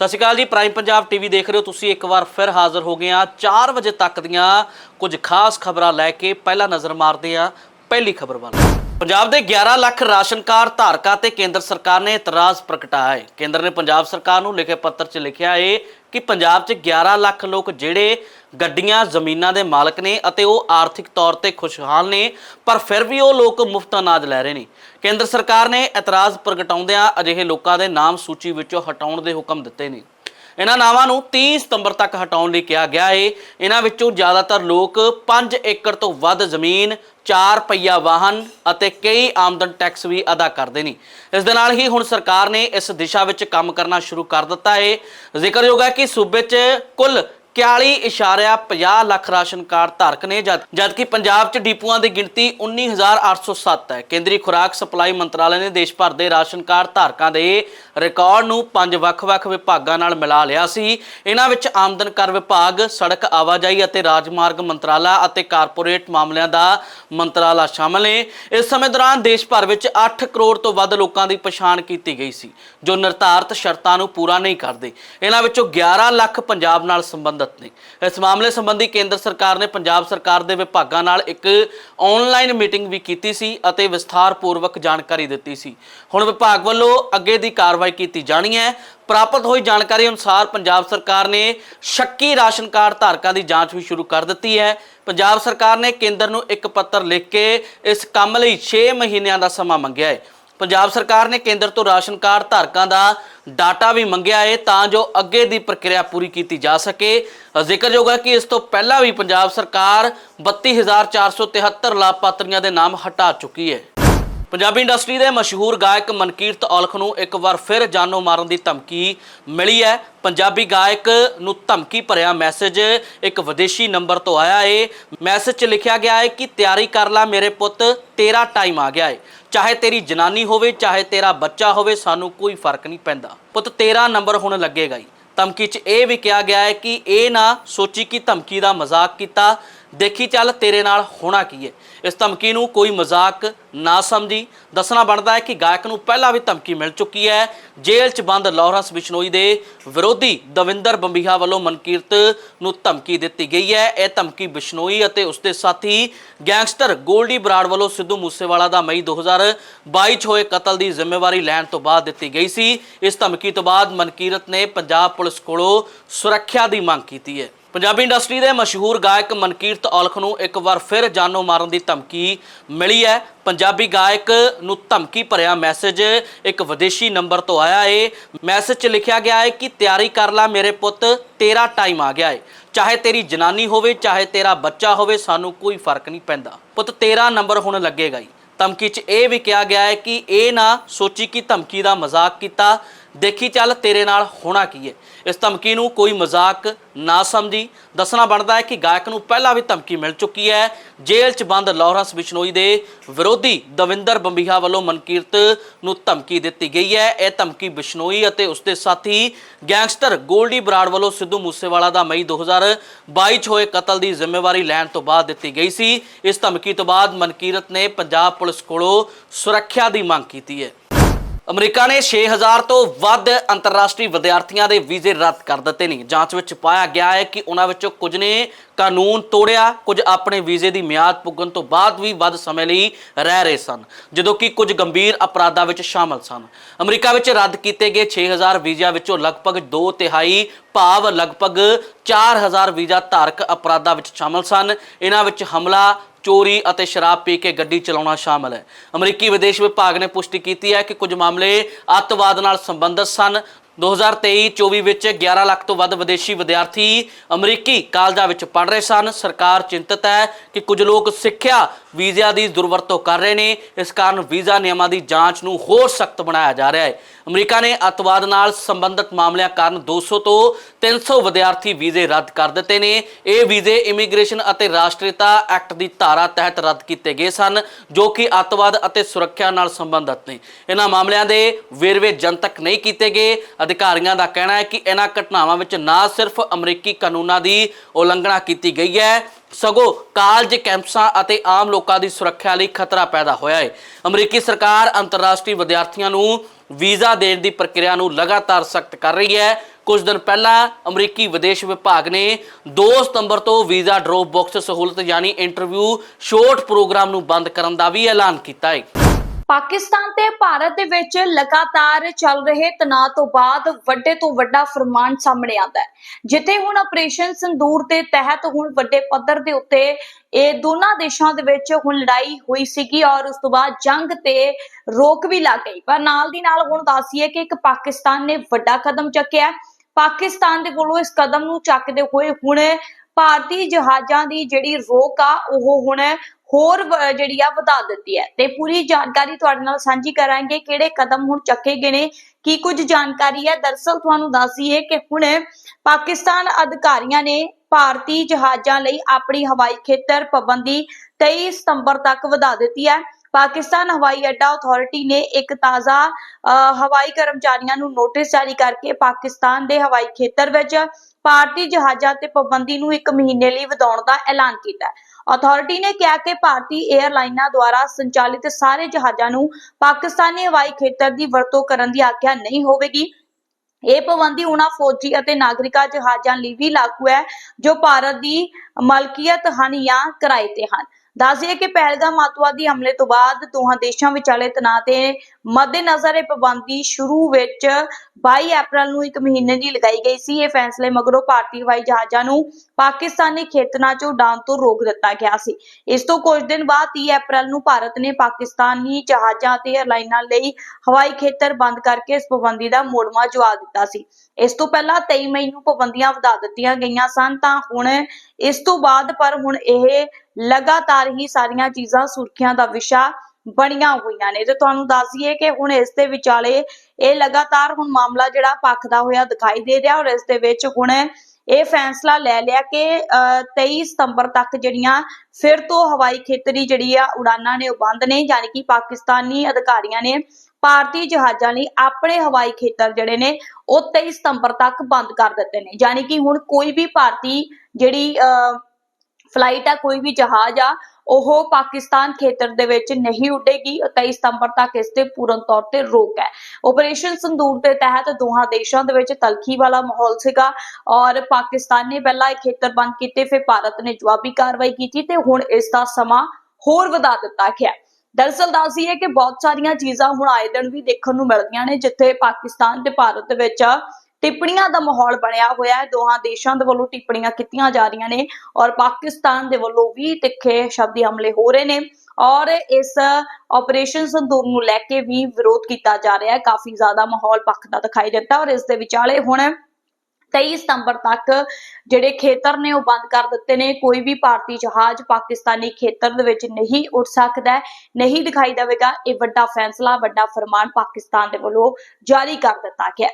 ਸਤਿ ਸ਼੍ਰੀ ਅਕਾਲ ਜੀ prime Punjab TV ਦੇਖ ਰਹੇ ਹੋ ਤੁਸੀਂ। ਇੱਕ ਵਾਰ ਫਿਰ ਹਾਜ਼ਰ ਹੋ ਗਏ ਆ 4 ਵਜੇ ਤੱਕ ਦੀਆਂ ਕੁਝ ਖਾਸ ਖਬਰਾਂ ਲੈ ਕੇ ਪਹਿਲਾ ਨਜ਼ਰ ਮਾਰਦੇ ਆ ਪਹਿਲੀ ਖਬਰ ਵੱਲ। ਪੰਜਾਬ ਦੇ 11 ਲੱਖ ਰਾਸ਼ਨ ਕਾਰਡ ਧਾਰਕਾਂ ਤੇ ਕੇਂਦਰ ਸਰਕਾਰ ਨੇ ਇਤਰਾਜ਼ ਪ੍ਰਗਟਾਇਆ ਹੈ। ਕੇਂਦਰ ਨੇ ਪੰਜਾਬ ਸਰਕਾਰ ਨੂੰ ਲਿਖੇ ਪੱਤਰ 'ਚ ਲਿਖਿਆ ਹੈ ਕਿ ਪੰਜਾਬ 'ਚ 11 ਲੱਖ ਲੋਕ ਜਿਹੜੇ ਗੱਡੀਆਂ, ਜ਼ਮੀਨਾਂ ਦੇ ਮਾਲਕ ਨੇ ਅਤੇ ਉਹ ਆਰਥਿਕ ਤੌਰ ਤੇ ਖੁਸ਼ਹਾਲ ਨੇ, ਪਰ ਫਿਰ ਵੀ ਉਹ ਲੋਕ ਮੁਫਤ ਅਨਾਜ ਲੈ ਰਹੇ ਨੇ। ਕੇਂਦਰ ਸਰਕਾਰ ਨੇ ਇਤਰਾਜ਼ ਪ੍ਰਗਟਾਉਂਦਿਆਂ ਅਜਿਹੇ ਲੋਕਾਂ ਦੇ ਨਾਮ ਸੂਚੀ ਵਿੱਚੋਂ ਹਟਾਉਣ ਦੇ ਹੁਕਮ ਦਿੱਤੇ ਨੇ। ਇਹਨਾਂ ਨਾਵਾਂ ਨੂੰ 30 ਸਤੰਬਰ ਤੱਕ ਹਟਾਉਣ ਲਈ ਕਿਹਾ ਗਿਆ ਹੈ ਇਹਨਾਂ ਵਿੱਚੋਂ ਜ਼ਿਆਦਾਤਰ ਲੋਕ 5 ਏਕੜ ਤੋਂ ਵੱਧ ਜ਼ਮੀਨ ਚਾਰ ਪਹੀਆ ਵਾਹਨ ਅਤੇ ਕਈ ਆਮਦਨ ਟੈਕਸ ਵੀ ਅਦਾ ਕਰਦੇ ਨੇ। ਇਸ ਦੇ ਨਾਲ ਹੀ ਹੁਣ ਸਰਕਾਰ ਨੇ ਇਸ ਦਿਸ਼ਾ ਵਿੱਚ ਕੰਮ ਕਰਨਾ ਸ਼ੁਰੂ ਕਰ ਦਿੱਤਾ ਹੈ ਜ਼ਿਕਰਯੋਗ ਹੈ ਕਿ ਸੂਬੇ 'ਚ ਕੁੱਲ 41.50 ਲੱਖ ਰਾਸ਼ਨ ਕਾਰਡ ਧਾਰਕ ਨੇ, ਜਦ, ਜਦਕਿ ਪੰਜਾਬ 'ਚ ਡਿਪੂਆਂ ਦੀ ਗਿਣਤੀ 19807 ਹੈ। ਕੇਂਦਰੀ ਖੁਰਾਕ ਸਪਲਾਈ ਮੰਤਰਾਲੇ ਨੇ ਦੇਸ਼ ਭਰ ਦੇ ਰਾਸ਼ਨ ਕਾਰਡ ਧਾਰਕਾਂ ਦੇ ਰਿਕਾਰਡ ਨੂੰ ਪੰਜ ਵੱਖ-ਵੱਖ ਵਿਭਾਗਾਂ ਨਾਲ ਮਿਲਾ ਲਿਆ ਸੀ। ਇਹਨਾਂ ਵਿੱਚ ਆਮਦਨ ਕਰ ਵਿਭਾਗ, ਸੜਕ ਆਵਾਜਾਈ ਅਤੇ ਰਾਜਮਾਰਗ ਮੰਤਰਾਲਾ ਅਤੇ ਕਾਰਪੋਰੇਟ ਮਾਮਲਿਆਂ ਦਾ ਮੰਤਰਾਲਾ ਸ਼ਾਮਲ ਨੇ। ਇਸ ਸਮੇਂ ਦੌਰਾਨ ਦੇਸ਼ ਭਰ ਵਿੱਚ 8 ਕਰੋੜ ਤੋਂ ਵੱਧ ਲੋਕਾਂ ਦੀ ਪਛਾਣ ਕੀਤੀ ਗਈ ਸੀ, ਜੋ ਨਿਰਧਾਰਤ ਸ਼ਰਤਾਂ ਨੂੰ ਪੂਰਾ ਨਹੀਂ ਕਰਦੇ। ਇਹਨਾਂ ਵਿੱਚੋਂ 11 ਲੱਖ ਪੰਜਾਬ ਨਾਲ ਸੰਬੰਧਿਤ ਨੇ ਇਸ ਮਾਮਲੇ ਸੰਬੰਧੀ ਕੇਂਦਰ ਸਰਕਾਰ ਨੇ ਪੰਜਾਬ ਸਰਕਾਰ ਦੇ ਵਿਭਾਗਾਂ ਨਾਲ ਇੱਕ ਆਨਲਾਈਨ ਮੀਟਿੰਗ ਵੀ ਕੀਤੀ ਸੀ ਅਤੇ ਵਿਸਥਾਰਪੂਰਵਕ ਜਾਣਕਾਰੀ ਦਿੱਤੀ ਸੀ। ਹੁਣ ਵਿਭਾਗ ਵੱਲੋਂ ਅੱਗੇ ਦੀ ਕਾਰਵਾਈ ਕੀਤੀ ਜਾਣੀ ਹੈ। ਪ੍ਰਾਪਤ ਹੋਈ ਜਾਣਕਾਰੀ ਅਨੁਸਾਰ ਪੰਜਾਬ ਸਰਕਾਰ ਨੇ ਸ਼ੱਕੀ ਰਾਸ਼ਨ ਕਾਰਡ ਧਾਰਕਾਂ ਦੀ ਜਾਂਚ ਵੀ ਸ਼ੁਰੂ ਕਰ ਦਿੱਤੀ ਹੈ। ਪੰਜਾਬ ਸਰਕਾਰ ਨੇ ਕੇਂਦਰ ਨੂੰ ਇੱਕ ਪੱਤਰ ਲਿਖ ਕੇ ਇਸ ਕੰਮ ਲਈ 6 ਮਹੀਨਿਆਂ ਦਾ ਸਮਾਂ ਮੰਗਿਆ ਹੈ। ਪੰਜਾਬ ਸਰਕਾਰ ਨੇ ਕੇਂਦਰ ਤੋਂ ਰਾਸ਼ਨ ਕਾਰਡ ਧਾਰਕਾਂ ਦਾ ਡਾਟਾ ਵੀ ਮੰਗਿਆ ਹੈ ਤਾਂ ਜੋ ਅੱਗੇ ਦੀ ਪ੍ਰਕਿਰਿਆ ਪੂਰੀ ਕੀਤੀ ਜਾ ਸਕੇ। ਜ਼ਿਕਰਯੋਗ ਹੈ ਕਿ ਇਸ ਤੋਂ ਪਹਿਲਾਂ ਵੀ ਪੰਜਾਬ ਸਰਕਾਰ 32473 ਲਾਭਪਾਤਰੀਆਂ ਦੇ ਨਾਮ ਹਟਾ ਚੁੱਕੀ ਹੈ। ਪੰਜਾਬੀ ਇੰਡਸਟਰੀ ਦੇ ਮਸ਼ਹੂਰ ਗਾਇਕ ਮਨਕੀਰਤ ਔਲਖ ਨੂੰ ਇੱਕ ਵਾਰ ਫਿਰ ਜਾਨੋਂ ਮਾਰਨ ਦੀ ਧਮਕੀ ਮਿਲੀ ਹੈ। ਪੰਜਾਬੀ ਗਾਇਕ ਨੂੰ ਧਮਕੀ ਭਰਿਆ ਮੈਸੇਜ ਇੱਕ ਵਿਦੇਸ਼ੀ ਨੰਬਰ ਤੋਂ ਆਇਆ ਏ। ਮੈਸੇਜ 'ਚ ਲਿਖਿਆ ਗਿਆ ਹੈ ਕਿ ਤਿਆਰੀ ਕਰ ਲੈ ਮੇਰੇ ਪੁੱਤ, ਤੇਰਾ ਟਾਈਮ ਆ ਗਿਆ ਹੈ ਚਾਹੇ ਤੇਰੀ ਜਨਾਨੀ ਹੋਵੇ, ਚਾਹੇ ਤੇਰਾ ਬੱਚਾ ਹੋਵੇ, ਸਾਨੂੰ ਕੋਈ ਫ਼ਰਕ ਨਹੀਂ ਪੈਂਦਾ। ਪੁੱਤ, ਤੇਰਾ ਨੰਬਰ ਹੁਣ ਲੱਗੇਗਾ ਹੀ ਧਮਕੀ 'ਚ ਇਹ ਵੀ ਕਿਹਾ ਗਿਆ ਹੈ ਕਿ ਇਹ ਨਾ ਸੋਚੀ ਕਿ ਧਮਕੀ ਦਾ ਮਜ਼ਾਕ ਕੀਤਾ ਦੇਖੀ ਚੱਲ ਤੇਰੇ ਨਾਲ ਹੋਣਾ ਕੀ ਹੈ ਇਸ ਧਮਕੀ ਨੂੰ ਕੋਈ ਮਜ਼ਾਕ ਨਾ ਸਮਝੀ। ਦੱਸਣਾ ਬਣਦਾ ਹੈ ਕਿ ਗਾਇਕ ਨੂੰ ਪਹਿਲਾਂ ਵੀ ਧਮਕੀ ਮਿਲ ਚੁੱਕੀ ਹੈ। ਜੇਲ੍ਹ 'ਚ ਬੰਦ ਲਾਰੈਂਸ ਬਿਸ਼ਨੋਈ ਦੇ ਵਿਰੋਧੀ ਦਵਿੰਦਰ ਬੰਬੀਹਾ ਵੱਲੋਂ ਮਨਕੀਰਤ ਨੂੰ ਧਮਕੀ ਦਿੱਤੀ ਗਈ ਹੈ। ਇਹ ਧਮਕੀ ਬਿਸ਼ਨੋਈ ਅਤੇ ਉਸਦੇ ਸਾਥੀ ਗੈਂਗਸਟਰ ਗੋਲਡੀ ਬਰਾੜ ਵੱਲੋਂ ਸਿੱਧੂ ਮੂਸੇਵਾਲਾ ਦਾ ਮਈ 2022 'ਚ ਹੋਏ ਕਤਲ ਦੀ ਜ਼ਿੰਮੇਵਾਰੀ ਲੈਣ ਤੋਂ ਬਾਅਦ ਦਿੱਤੀ ਗਈ ਸੀ। ਇਸ ਧਮਕੀ ਤੋਂ ਬਾਅਦ ਮਨਕੀਰਤ ਨੇ ਪੰਜਾਬ ਪੁਲਿਸ ਕੋਲੋਂ ਸੁਰੱਖਿਆ ਦੀ ਮੰਗ ਕੀਤੀ ਹੈ। ਪੰਜਾਬੀ ਇੰਡਸਟਰੀ ਦੇ ਮਸ਼ਹੂਰ ਗਾਇਕ ਮਨਕੀਰਤ ਔਲਖ ਨੂੰ ਇੱਕ ਵਾਰ ਫਿਰ ਜਾਨੋਂ ਮਾਰਨ ਦੀ ਧਮਕੀ ਮਿਲੀ ਹੈ। ਪੰਜਾਬੀ ਗਾਇਕ ਨੂੰ ਧਮਕੀ ਭਰਿਆ ਮੈਸੇਜ, ਇੱਕ ਵਿਦੇਸ਼ੀ ਨੰਬਰ ਤੋਂ ਆਇਆ ਏ। ਮੈਸੇਜ 'ਚ ਲਿਖਿਆ ਗਿਆ ਹੈ ਕਿ ਤਿਆਰੀ ਕਰ ਲੈ ਮੇਰੇ ਪੁੱਤ, ਤੇਰਾ ਟਾਈਮ ਆ ਗਿਆ ਏ। ਚਾਹੇ ਤੇਰੀ ਜਨਾਨੀ ਹੋਵੇ, ਚਾਹੇ ਤੇਰਾ ਬੱਚਾ ਹੋਵੇ, ਸਾਨੂੰ ਕੋਈ ਫ਼ਰਕ ਨਹੀਂ ਪੈਂਦਾ। ਪੁੱਤ, ਤੇਰਾ ਨੰਬਰ ਹੁਣ ਲੱਗੇਗਾ ਹੀ ਧਮਕੀ 'ਚ ਇਹ ਵੀ ਕਿਹਾ ਗਿਆ ਹੈ ਕਿ ਇਹ ਨਾ ਸੋਚੀ ਕਿ ਧਮਕੀ ਦਾ ਮਜ਼ਾਕ ਕੀਤਾ ਦੇਖੀ ਚੱਲ ਤੇਰੇ ਨਾਲ ਹੋਣਾ ਕੀ ਹੈ ਇਸ ਧਮਕੀ ਨੂੰ ਕੋਈ ਮਜ਼ਾਕ ਨਾ ਸਮਝੀ। ਦੱਸਣਾ ਬਣਦਾ ਹੈ ਕਿ ਗਾਇਕ ਨੂੰ ਪਹਿਲਾਂ ਵੀ ਧਮਕੀ ਮਿਲ ਚੁੱਕੀ ਹੈ। ਜੇਲ੍ਹ 'ਚ ਬੰਦ ਲਾਰੈਂਸ ਬਿਸ਼ਨੋਈ ਦੇ ਵਿਰੋਧੀ ਦਵਿੰਦਰ ਬੰਬੀਹਾ ਵੱਲੋਂ ਮਨਕੀਰਤ ਨੂੰ ਧਮਕੀ ਦਿੱਤੀ ਗਈ ਹੈ। ਇਹ ਧਮਕੀ ਬਿਸ਼ਨੋਈ ਅਤੇ ਉਸਦੇ ਸਾਥੀ ਗੈਂਗਸਟਰ ਗੋਲਡੀ ਬਰਾੜ ਵੱਲੋਂ ਸਿੱਧੂ ਮੂਸੇਵਾਲਾ ਦਾ ਮਈ 2022 'ਚ ਹੋਏ ਕਤਲ ਦੀ ਜ਼ਿੰਮੇਵਾਰੀ ਲੈਣ ਤੋਂ ਬਾਅਦ ਦਿੱਤੀ ਗਈ ਸੀ। ਇਸ ਧਮਕੀ ਤੋਂ ਬਾਅਦ ਮਨਕੀਰਤ ਨੇ ਪੰਜਾਬ ਪੁਲਿਸ ਕੋਲੋਂ ਸੁਰੱਖਿਆ ਦੀ ਮੰਗ ਕੀਤੀ ਹੈ। ਅਮਰੀਕਾ ਨੇ 6000 ਤੋਂ ਵੱਧ ਅੰਤਰਰਾਸ਼ਟਰੀ ਵਿਦਿਆਰਥੀਆਂ ਦੇ ਵੀਜ਼ੇ ਰੱਦ ਕਰ ਦਿੱਤੇ ਨੇ। ਜਾਂਚ ਵਿੱਚ ਪਾਇਆ ਗਿਆ ਹੈ ਕਿ ਉਹਨਾਂ ਵਿੱਚੋਂ ਕੁਝ ਨੇ ਕਾਨੂੰਨ ਤੋੜਿਆ, ਕੁਝ ਆਪਣੇ ਵੀਜ਼ੇ ਦੀ ਮਿਆਦ ਪੁੱਗਣ ਤੋਂ ਬਾਅਦ ਵੀ ਵੱਧ ਸਮੇਂ ਲਈ ਰਹਿ ਰਹੇ ਸਨ, ਜਦੋਂ ਕਿ ਕੁਝ ਗੰਭੀਰ ਅਪਰਾਧਾਂ ਵਿੱਚ ਸ਼ਾਮਲ ਸਨ। ਅਮਰੀਕਾ ਵਿੱਚ ਰੱਦ ਕੀਤੇ ਗਏ 6000 ਵੀਜ਼ਿਆਂ ਵਿੱਚੋਂ ਲਗਭਗ 2 ਤਿਹਾਈ ਭਾਵ ਲਗਭਗ 4000 ਵੀਜ਼ਾ ਧਾਰਕ ਅਪਰਾਧਾਂ ਵਿੱਚ ਸ਼ਾਮਲ ਸਨ। ਇਹਨਾਂ ਵਿੱਚ ਹਮਲਾ ਚੋਰੀ ਅਤੇ ਸ਼ਰਾਬ ਪੀ ਕੇ ਗੱਡੀ ਚਲਾਉਣਾ ਸ਼ਾਮਲ ਹੈ। ਅਮਰੀਕੀ ਵਿਦੇਸ਼ ਵਿਭਾਗ ਨੇ ਪੁਸ਼ਟੀ ਕੀਤੀ ਹੈ ਕਿ ਕੁਝ ਮਾਮਲੇ ਅੱਤਵਾਦ ਨਾਲ ਸੰਬੰਧਿਤ ਸਨ। 2023-24 ਵਿੱਚ 11 ਲੱਖ ਤੋਂ ਵੱਧ ਵਿਦੇਸ਼ੀ ਵਿਦਿਆਰਥੀ ਅਮਰੀਕੀ ਕਾਲਜਾਂ ਵਿੱਚ ਪੜ੍ਹ ਰਹੇ ਸਨ। ਸਰਕਾਰ ਚਿੰਤਤ ਹੈ ਕਿ ਕੁਝ ਲੋਕ ਸਿੱਖਿਆ ਵੀਜ਼ਿਆਂ ਦੀ ਦੁਰਵਰਤੋਂ ਕਰ ਰਹੇ ਨੇ। ਇਸ ਕਾਰਨ ਵੀਜ਼ਾ ਨਿਯਮਾਂ ਦੀ ਜਾਂਚ ਨੂੰ ਹੋਰ ਸਖਤ ਬਣਾਇਆ ਜਾ ਰਿਹਾ ਹੈ। ਅਮਰੀਕਾ ਨੇ ਅੱਤਵਾਦ ਨਾਲ ਸੰਬੰਧਿਤ ਮਾਮਲਿਆਂ ਕਾਰਨ 200 ਤੋਂ 300 ਵਿਦਿਆਰਥੀ ਵੀਜ਼ੇ ਰੱਦ ਕਰ ਦਿੱਤੇ ਨੇ। ਇਹ ਵੀਜ਼ੇ ਇਮੀਗ੍ਰੇਸ਼ਨ ਅਤੇ ਰਾਸ਼ਟਰੀਤਾ ਐਕਟ ਦੀ ਧਾਰਾ ਤਹਿਤ ਰੱਦ ਕੀਤੇ ਗਏ ਸਨ, ਜੋ ਕਿ ਅੱਤਵਾਦ ਅਤੇ ਸੁਰੱਖਿਆ ਨਾਲ ਸੰਬੰਧਿਤ ਨੇ। ਇਹਨਾਂ ਮਾਮਲਿਆਂ ਦੇ ਵੇਰਵੇ ਜਨਤਕ ਨਹੀਂ ਕੀਤੇ ਗਏ। ਅਧਿਕਾਰੀਆਂ ਦਾ ਕਹਿਣਾ ਹੈ ਕਿ ਇਹਨਾਂ ਘਟਨਾਵਾਂ ਵਿੱਚ ਨਾ ਸਿਰਫ ਅਮਰੀਕੀ ਕਾਨੂੰਨਾਂ ਦੀ ਉਲੰਘਣਾ ਕੀਤੀ ਗਈ ਹੈ ਸਗੋਂ ਕਾਲਜ ਕੈਂਪਸਾਂ ਅਤੇ ਆਮ ਲੋਕਾਂ ਦੀ ਸੁਰੱਖਿਆ ਲਈ ਖਤਰਾ ਪੈਦਾ ਹੋਇਆ ਹੈ ਅਮਰੀਕੀ ਸਰਕਾਰ ਅੰਤਰਰਾਸ਼ਟਰੀ ਵਿਦਿਆਰਥੀਆਂ ਨੂੰ ਵੀਜ਼ਾ ਦੇਣ ਦੀ ਪ੍ਰਕਿਰਿਆ ਨੂੰ ਲਗਾਤਾਰ ਸਖਤ ਕਰ ਰਹੀ ਹੈ। ਕੁਝ ਦਿਨ ਪਹਿਲਾਂ ਅਮਰੀਕੀ ਵਿਦੇਸ਼ ਵਿਭਾਗ ਨੇ 2 ਸਤੰਬਰ ਤੋਂ ਵੀਜ਼ਾ ਡ੍ਰੌਪ ਬਾਕਸ ਸਹੂਲਤ ਯਾਨੀ ਇੰਟਰਵਿਊ ਸ਼ੋਰਟ ਪ੍ਰੋਗਰਾਮ ਨੂੰ ਬੰਦ ਕਰਨ ਦਾ ਵੀ ਐਲਾਨ ਕੀਤਾ ਹੈ ਪਾਕਿਸਤਾਨ ਤੇ ਭਾਰਤ ਦੇ ਵਿੱਚ ਲਗਾਤਾਰ ਚੱਲ ਰਹੇ ਤਣਾਅ ਤੋਂ ਬਾਅਦ ਵੱਡੇ ਤੋਂ ਵੱਡਾ ਫਰਮਾਨ ਸਾਹਮਣੇ ਆਉਂਦਾ ਹੈ। ਜਿੱਥੇ ਹੁਣ ਆਪਰੇਸ਼ਨ ਸੰਦੂਰ ਦੇ ਤਹਿਤ ਹੁਣ ਵੱਡੇ ਪੱਧਰ ਦੇ ਉੱਤੇ ਇਹ ਦੋਨਾਂ ਦੇਸ਼ਾਂ ਦੇ ਵਿੱਚ ਹੁਣ ਲੜਾਈ ਹੋਈ ਸੀਗੀ ਔਰ ਉਸ ਤੋਂ ਬਾਅਦ ਜੰਗ ਤੇ ਰੋਕ ਵੀ ਲੱਗ ਗਈ। ਪਰ ਨਾਲ ਦੀ ਨਾਲ ਹੁਣ ਦੱਸੀਏ ਕਿ ਇੱਕ ਪਾਕਿਸਤਾਨ ਨੇ ਵੱਡਾ ਕਦਮ ਚੱਕਿਆ। ਪਾਕਿਸਤਾਨ ਦੇ ਵੱਲੋਂ ਇਸ ਕਦਮ ਨੂੰ ਚੱਕਦੇ ਹੋਏ ਹੁਣ ਭਾਰਤੀ ਜਹਾਜ਼ਾਂ ਦੀ ਜਿਹੜੀ ਰੋਕ ਆ, ਉਹ ਹੁਣ ਹੋਰ ਜਿਹੜੀ ਆ ਵਧਾ ਦਿੱਤੀ ਹੈ। ਤੇ ਪੂਰੀ ਜਾਣਕਾਰੀ ਤੁਹਾਡੇ ਨਾਲ ਸਾਂਝੀ ਕਰਾਂਗੇ ਕਿਹੜੇ ਕਦਮ ਹੁਣ ਚੱਕੇ ਗਏ ਨੇ, ਕੀ ਕੁਝ ਜਾਣਕਾਰੀ ਹੈ। ਦਰਸਲ ਤੁਹਾਨੂੰ ਦੱਸ ਦਈਏ ਕਿ ਹੁਣ ਪਾਕਿਸਤਾਨ ਅਧਿਕਾਰੀਆਂ ਨੇ ਭਾਰਤੀ ਜਹਾਜ਼ਾਂ ਲਈ ਆਪਣੀ ਹਵਾਈ ਖੇਤਰ ਪਾਬੰਦੀ 23 ਸਤੰਬਰ ਤੱਕ ਵਧਾ ਦਿੱਤੀ ਹੈ। ਪਾਕਿਸਤਾਨ ਹਵਾਈ ਅੱਡਾ ਅਥਾਰਟੀ ਨੇ ਇੱਕ ਤਾਜ਼ਾ ਹਵਾਈ ਕਰਮਚਾਰੀਆਂ ਨੂੰ ਨੋਟਿਸ ਜਾਰੀ ਕਰਕੇ ਪਾਕਿਸਤਾਨ ਦੇ ਹਵਾਈ ਖੇਤਰ ਵਿੱਚ ਭਾਰਤੀ ਜਹਾਜ਼ਾਂ ਤੇ ਪਾਬੰਦੀ ਨੂੰ ਇੱਕ ਮਹੀਨੇ ਲਈ ਵਧਾਉਣ ਦਾ ਐਲਾਨ ਕੀਤਾ ਹੈ। ਅਥਾਰਟੀ ਨੇ ਕਿਹਾ ਕਿ ਭਾਰਤੀ 에ਅਰਲਾਈਨਾਂ ਦੁਆਰਾ ਸੰਚਾਲਿਤ ਸਾਰੇ ਜਹਾਜ਼ਾਂ ਨੂੰ ਪਾਕਿਸਤਾਨੀ ਹਵਾਈ ਖੇਤਰ ਦੀ ਵਰਤੋਂ ਕਰਨ ਦੀ ਆਗਿਆ ਨਹੀਂ ਹੋਵੇਗੀ। ਇਹ ਪਾਬੰਦੀ ਉਹਨਾਂ ਫੌਜੀ ਅਤੇ ਨਾਗਰਿਕਾਂ ਜਹਾਜ਼ਾਂ ਲਈ ਵੀ ਲਾਗੂ ਹੈ, ਜੋ ਭਾਰਤ ਦੀ ਮਲਕੀਅਤ ਹਨ ਜਾਂ ਕਿਰਾਏ ਤੇ ਹਨ। ਦੱਸਦੇ ਕਿ ਪਹਿਲਗਾਮ ਅੱਤਵਾਦੀ ਹਮਲੇ ਤੋਂ ਬਾਅਦ ਦੋਹਾਂ ਦੇਸ਼ਾਂ ਵਿਚਾਲੇ ਤਣਾਅ ਤੇ ਮੱਦੇਨਜ਼ਰ ਇਹ ਪਾਬੰਦੀ ਸ਼ੁਰੂ ਵਿੱਚ 22 ਅਪ੍ਰੈਲ ਨੂੰ ਇੱਕ ਮਹੀਨੇ ਦੀ ਲਗਾਈ ਗਈ ਸੀ। ਇਹ ਫੈਸਲੇ ਮਗਰੋਂ ਭਾਰਤੀ ਹਵਾਈ ਜਹਾਜ਼ਾਂ ਨੂੰ ਪਾਕਿਸਤਾਨੀ ਖੇਤਰਾਂ 'ਚੋਂ ਉਡਾਣ ਤੋਂ ਰੋਕ ਦਿੱਤਾ ਗਿਆ ਸੀ। ਇਸ ਤੋਂ ਕੁਝ ਦਿਨ ਬਾਅਦ 30 ਅਪ੍ਰੈਲ ਨੂੰ ਭਾਰਤ ਨੇ ਪਾਕਿਸਤਾਨੀ ਜਹਾਜ਼ਾਂ ਤੇ 에ਅਰਲਾਈਨਾਂ ਲਈ ਹਵਾਈ ਖੇਤਰ ਬੰਦ ਕਰਕੇ ਇਸ ਪਾਬੰਦੀ ਦਾ ਮੋੜਵਾਂ ਜਵਾਬ ਦਿੱਤਾ ਸੀ। ਇਸ ਤੋਂ ਪਹਿਲਾਂ 23 ਮਈ ਨੂੰ ਪਾਬੰਦੀਆਂ ਵਧਾ ਦਿੱਤੀਆਂ ਗਈਆਂ ਸਨ। ਤਾਂ ਹੁਣ ਇਸ ਤੋਂ ਬਾਅਦ ਪਰ ਹੁਣ ਇਹ ਲਗਾਤਾਰ ਹੀ ਸਾਰੀਆਂ ਚੀਜ਼ਾਂ, ਸੁਰਖੀਆਂ ਦਾ ਵਿਸ਼ਾ ਬਣੀਆਂ ਹੋਈਆਂ ਨੇ। ਤੇ ਤੁਹਾਨੂੰ ਦੱਸ ਦਈਏ ਕਿ ਹੁਣ ਇਸ ਦੇ ਵਿਚਾਲੇ ਇਹ ਲਗਾਤਾਰ ਹੁਣ ਮਾਮਲਾ ਜਿਹੜਾ ਭਖਦਾ ਹੋਇਆ ਦਿਖਾਈ ਦੇ ਰਿਹਾ ਔਰ ਇਸ ਦੇ ਵਿੱਚ ਹੁਣ ਇਹ ਫੈਸਲਾ ਲੈ ਲਿਆ ਕਿ 23 ਸਤੰਬਰ ਤੱਕ ਜਿਹੜੀਆਂ ਫਿਰ ਤੋਂ ਹਵਾਈ ਖੇਤਰੀ ਜਿਹੜੀ ਆ ਉਡਾਨਾਂ ਨੇ ਉਹ ਬੰਦ ਨੇ ਯਾਨੀ ਕਿ ਪਾਕਿਸਤਾਨੀ ਅਧਿਕਾਰੀਆਂ ਨੇ ਭਾਰਤੀ ਜਹਾਜ਼ਾਂ ਲਈ ਆਪਣੇ ਹਵਾਈ ਖੇਤਰ ਜਿਹੜੇ ਨੇ ਉਹ 23 ਸਤੰਬਰ ਤੱਕ ਬੰਦ ਕਰ ਦਿੱਤੇ ਨੇ। ਯਾਨੀ ਕਿ ਹੁਣ ਕੋਈ ਵੀ ਭਾਰਤੀ ਜਿਹੜੀ ਅਹ, ਫਲਾਈਟ ਆ ਕੋਈ ਵੀ ਜਹਾਜ਼ ਆ ਉਹ ਪਾਕਿਸਤਾਨ ਖੇਤਰ ਦੇ ਵਿੱਚ ਨਹੀਂ ਉੱਡੇਗੀ 23 ਸਤੰਬਰ ਤੱਕ ਇਸ ਤੇ ਪੂਰਨ ਤੌਰ ਤੇ ਰੋਕ ਹੈ। ਆਪਰੇਸ਼ਨ ਸੰਦੂਰ ਦੇ ਤਹਿਤ ਦੋਹਾਂ ਦੇਸ਼ਾਂ ਦੇ ਵਿੱਚ ਤਲਖੀ ਵਾਲਾ ਮਾਹੌਲ ਸੀਗਾ ਔਰ ਪਾਕਿਸਤਾਨ ਨੇ ਪਹਿਲਾਂ ਇਹ ਖੇਤਰ ਬੰਦ ਕੀਤੇ, ਫਿਰ ਭਾਰਤ ਨੇ ਜਵਾਬੀ ਕਾਰਵਾਈ ਕੀਤੀ ਤੇ ਹੁਣ ਇਸ ਦਾ ਸਮਾਂ ਹੋਰ ਵਧਾ ਦਿੱਤਾ ਗਿਆ। ਦਰਅਸਲ ਦੱਸਦੀ ਹੈ ਕਿ ਬਹੁਤ ਸਾਰੀਆਂ ਚੀਜ਼ਾਂ ਹੁਣ ਆਏ ਦਿਨ ਵੀ ਦੇਖਣ ਨੂੰ ਮਿਲਦੀਆਂ ਨੇ, ਜਿੱਥੇ ਪਾਕਿਸਤਾਨ ਤੇ ਭਾਰਤ ਦੇ ਵਿੱਚ ਟਿੱਪਣੀਆਂ ਦਾ ਮਾਹੌਲ ਬਣਿਆ ਹੋਇਆ ਹੈ। ਦੋਹਾਂ ਦੇਸ਼ਾਂ ਦੇ ਵੱਲੋਂ ਟਿੱਪਣੀਆਂ ਕੀਤੀਆਂ ਜਾ ਰਹੀਆਂ ਨੇ ਔਰ ਪਾਕਿਸਤਾਨ ਦੇ ਵੱਲੋਂ ਵੀ ਤਿੱਖੇ ਸ਼ਬਦੀ ਹਮਲੇ ਹੋ ਰਹੇ ਨੇ ਔਰ ਇਸ ਆਪਰੇਸ਼ਨ ਸੰਦੂਰ ਨੂੰ ਲੈ ਕੇ ਵੀ ਵਿਰੋਧ ਕੀਤਾ ਜਾ ਰਿਹਾ ਹੈ। ਕਾਫੀ ਜ਼ਿਆਦਾ ਮਾਹੌਲ ਪੱਖ ਦਾ ਦਿਖਾਈ ਦਿੱਤਾ ਔਰ ਇਸ ਦੇ ਵਿਚਾਲੇ ਹੁਣ 23 ਸਤੰਬਰ ਤੱਕ ਜਿਹੜੇ ਖੇਤਰ ਨੇ ਉਹ ਬੰਦ ਕਰ ਦਿੱਤੇ ਨੇ। ਕੋਈ ਵੀ ਭਾਰਤੀ ਜਹਾਜ਼ ਪਾਕਿਸਤਾਨੀ ਖੇਤਰ ਦੇ ਵਿੱਚ ਨਹੀਂ ਉੱਡ ਸਕਦਾ ਨਹੀਂ ਦਿਖਾਈ ਦੇਵੇਗਾ। ਇਹ ਵੱਡਾ ਫੈਸਲਾ, ਵੱਡਾ ਫਰਮਾਨ ਪਾਕਿਸਤਾਨ ਦੇ ਵੱਲੋਂ ਜਾਰੀ ਕਰ ਦਿੱਤਾ ਗਿਆ